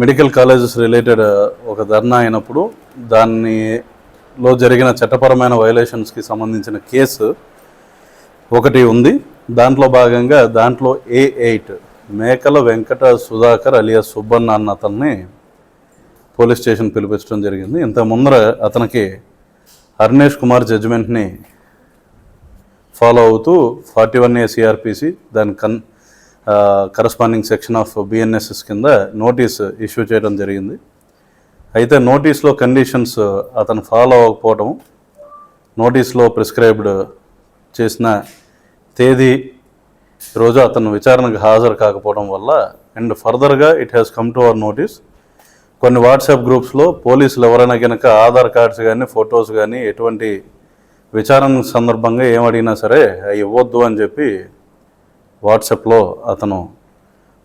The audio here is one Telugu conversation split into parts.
మెడికల్ కాలేజెస్ రిలేటెడ్ ఒక ధర్నా అయినప్పుడు దానిలో జరిగిన చట్టపరమైన వైలేషన్స్కి సంబంధించిన కేసు ఒకటి ఉంది. దాంట్లో భాగంగా దాంట్లో ఏ ఎయిట్ మేకల వెంకట సుధాకర్ అలియా సుబ్బన్న అన్న అతన్ని పోలీస్ స్టేషన్ పిలిపించడం జరిగింది. ఇంత ముందర అతనికి హర్నేష్ కుమార్ జడ్జిమెంట్ని ఫాలో అవుతూ ఫార్టీ వన్ ఏ సిఆర్పిసి దాని కన్ కరస్పాండింగ్ సెక్షన్ ఆఫ్ బిఎన్ఎస్ఎస్ కింద నోటీస్ ఇష్యూ చేయడం జరిగింది. అయితే నోటీస్లో కండిషన్స్ అతను ఫాలో అవ్వకపోవడం నోటీస్లో ప్రిస్క్రైబ్డ్ చేసిన తేదీ రోజు అతను విచారణకు హాజరు కాకపోవడం వల్ల అండ్ ఫర్దర్గా it has come to our notice కొన్ని వాట్సాప్ గ్రూప్స్లో పోలీసులు ఎవరైనా కనుక ఆధార్ కార్డ్స్ కానీ ఫొటోస్ కానీ ఎటువంటి విచారణ సందర్భంగా ఏమడిగినా సరే అవి ఇవ్వద్దు అని చెప్పి వాట్సాప్లో అతను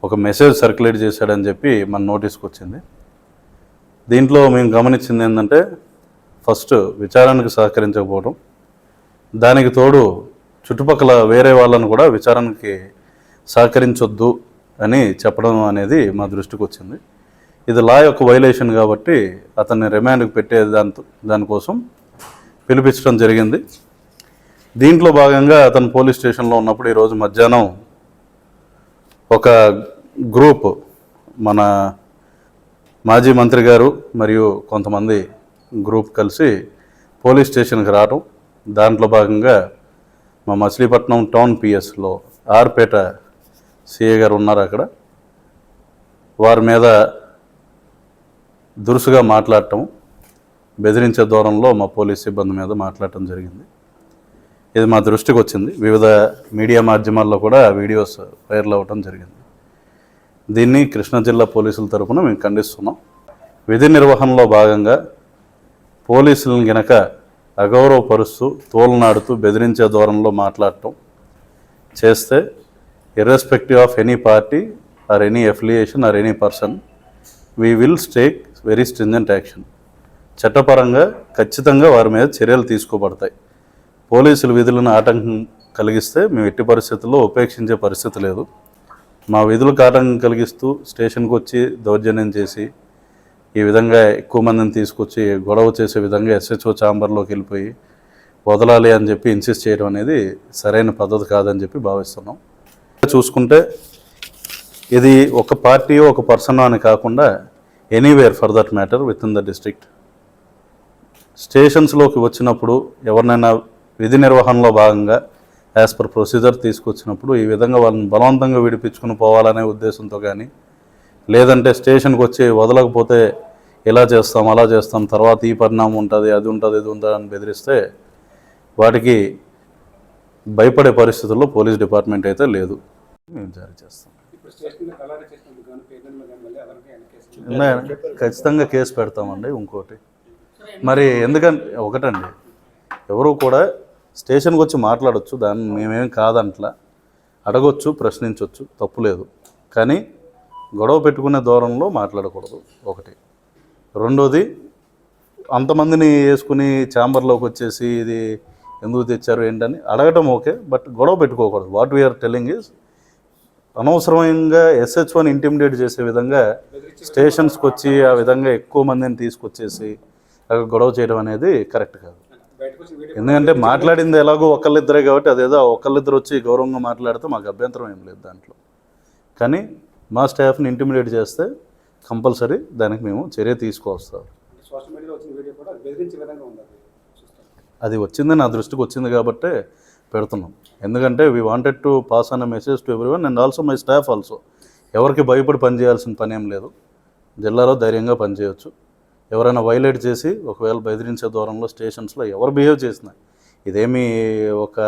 ఒక మెసేజ్ సర్క్యులేట్ చేశాడని చెప్పి మన నోటీస్కి వచ్చింది. దీంట్లో మేము గమనించింది ఏంటంటే ఫస్ట్ విచారణకు సహకరించకపోవడం దానికి తోడు చుట్టుపక్కల వేరే వాళ్ళను కూడా విచారణకి సహకరించొద్దు అని చెప్పడం అనేది మా దృష్టికి వచ్చింది. ఇది లా యొక్క వైలేషన్ కాబట్టి అతన్ని రిమాండ్కి పెట్టే దాంతో దానికోసం పిలిపించడం జరిగింది. దీంట్లో భాగంగా అతను పోలీస్ స్టేషన్లో ఉన్నప్పుడు ఈరోజు మధ్యాహ్నం ఒక గ్రూప్ మన మాజీ మంత్రి గారు మరియు కొంతమంది గ్రూప్ కలిసి పోలీస్ స్టేషన్కి రావడం దాంట్లో భాగంగా మా మచిలీపట్నం టౌన్ పిఎస్లో ఆర్పేట సిఏ గారు ఉన్నారు అక్కడ. వారి మీద దురుసుగా మాట్లాడటం బెదిరించే దూరంలో మా పోలీస్ సిబ్బంది మీద మాట్లాడటం జరిగింది. ఇది మా దృష్టికి వచ్చింది. వివిధ మీడియా మాధ్యమాల్లో కూడా వీడియోస్ వైరల్ అవ్వటం జరిగింది. దీన్ని కృష్ణా జిల్లా పోలీసుల తరపున మేము ఖండిస్తున్నాం. విధి నిర్వహణలో భాగంగా పోలీసులను గనక అగౌరవపరుస్తూ తోలనాడుతూ బెదిరించే ధోరణిలో మాట్లాడటం చేస్తే irrespective of any party or any affiliation or any person we will take very stringent action చట్టపరంగా ఖచ్చితంగా వారి మీద చర్యలు తీసుకోబడతాయి. పోలీసులు విధులను ఆటంకం కలిగిస్తే మేము ఎట్టి పరిస్థితుల్లో ఉపేక్షించే పరిస్థితి లేదు. మా విధులకు ఆటంకం కలిగిస్తూ స్టేషన్కి వచ్చి దౌర్జన్యం చేసి ఈ విధంగా ఎక్కువ మందిని తీసుకొచ్చి గొడవ చేసే విధంగా ఎస్హెచ్ఓ ఛాంబర్లోకి వెళ్ళిపోయి వదలాలి అని చెప్పి ఇన్సిస్ట్ చేయడం అనేది సరైన పద్ధతి కాదని చెప్పి భావిస్తున్నాం. చూసుకుంటే ఇది ఒక పార్టీ ఒక పర్సన్ అని కాకుండా anywhere for that matter within the district స్టేషన్స్లోకి వచ్చినప్పుడు ఎవరినైనా విధి నిర్వహణలో భాగంగా యాజ్ పర్ ప్రొసీజర్ తీసుకొచ్చినప్పుడు ఈ విధంగా వాళ్ళని బలవంతంగా విడిపించుకుని పోవాలనే ఉద్దేశంతో కానీ లేదంటే స్టేషన్కి వచ్చి వదలకపోతే ఇలా చేస్తాం అలా చేస్తాం తర్వాత ఈ పరిణామం ఉంటుంది అది ఉంటుంది ఇది ఉంటుంది అని బెదిరిస్తే వాటికి భయపడే పరిస్థితుల్లో పోలీస్ డిపార్ట్మెంట్ అయితే లేదు. మేము జారీ చేస్తాం. ఖచ్చితంగా కేసు పెడతామండి ఇంకోటి. మరి ఎందుకంటే ఒకటండి ఎవరు కూడా స్టేషన్కి వచ్చి మాట్లాడచ్చు దాన్ని మేమేం కాదంట్లా. అడగొచ్చు ప్రశ్నించవచ్చు తప్పు లేదు. కానీ గొడవ పెట్టుకునే దూరంలో మాట్లాడకూడదు ఒకటి. రెండోది అంతమందిని వేసుకుని ఛాంబర్లోకి వచ్చేసి ఇది ఎందుకు తెచ్చారు ఏంటని అడగటం ఓకే బట్ గొడవ పెట్టుకోకూడదు. వాట్ వీఆర్ టెల్లింగ్ ఈజ్ అనవసరంగా ఎస్హెచ్ఓని ఇంటిమిడేట్ చేసే విధంగా స్టేషన్స్కి వచ్చి ఆ విధంగా ఎక్కువ మందిని తీసుకొచ్చేసి అక్కడ గొడవ చేయడం అనేది కరెక్ట్ కాదు. ఎందుకంటే మాట్లాడింది ఎలాగో ఒకళ్ళిద్దరే కాబట్టి అదేదో ఒకళ్ళిద్దరు వచ్చి గౌరవంగా మాట్లాడితే మాకు అభ్యంతరం ఏం లేదు దాంట్లో. కానీ మా స్టాఫ్ని ఇంటిమిడేట్ చేస్తే కంపల్సరీ దానికి మేము చర్య తీసుకొస్తాం ఉంది అది? వచ్చింది నా దృష్టికి వచ్చింది కాబట్టే పెడుతున్నాం. ఎందుకంటే we wanted to pass an message to everyone and also my staff also ఎవరికి భయపడి పని చేయాల్సిన పని ఏం లేదు. జిల్లాలో ధైర్యంగా పనిచేయవచ్చు ఎవరైనా వైలేట్ చేసి ఒకవేళ బెదిరించే దూరంలో స్టేషన్స్లో ఎవరు బిహేవ్ చేసినా ఇదేమీ ఒక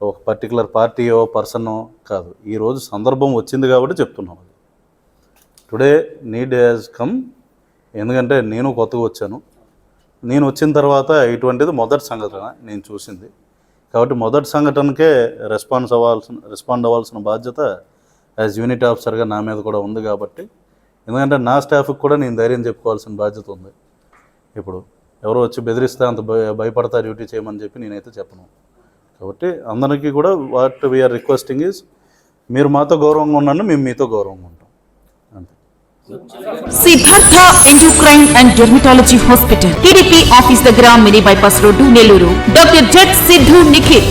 ఒక పర్టికులర్ పార్టీయో పర్సనో కాదు. ఈరోజు సందర్భం వచ్చింది కాబట్టి చెప్తున్నాం అది. టుడే నీడ్ హ్యాజ్ కమ్ ఎందుకంటే నేను కొత్తగా వచ్చాను. నేను వచ్చిన తర్వాత ఇటువంటిది మొదటి సంఘటన నేను చూసింది. కాబట్టి మొదటి సంఘటనకే రెస్పాన్స్ అవ్వాల్సిన రెస్పాండ్ అవ్వాల్సిన బాధ్యత యాజ్ యూనిట్ ఆఫీసర్గా నా మీద కూడా ఉంది కాబట్టి ఎందుకంటే నా స్టాఫ్కి కూడా నేను ధైర్యం చెప్పుకోవాల్సిన బాధ్యత ఉంది. ఇప్పుడు ఎవరో వచ్చి బెదిరిస్తే అంత భయ భయపడతా డ్యూటీ చేయమని చెప్పి నేనైతే చెప్పను. కాబట్టి అందరికీ కూడా వాట్ వీఆర్ రిక్వెస్టింగ్ ఈజ్ మీరు మాతో గౌరవంగా ఉన్నాను మేము మీతో గౌరవంగా ఉంటాం. అంతే. Siddhartha endocrine and dermatology hospital TDP office దగ్గర mini bypass road Nellore doctor jet Siddhu Nikhith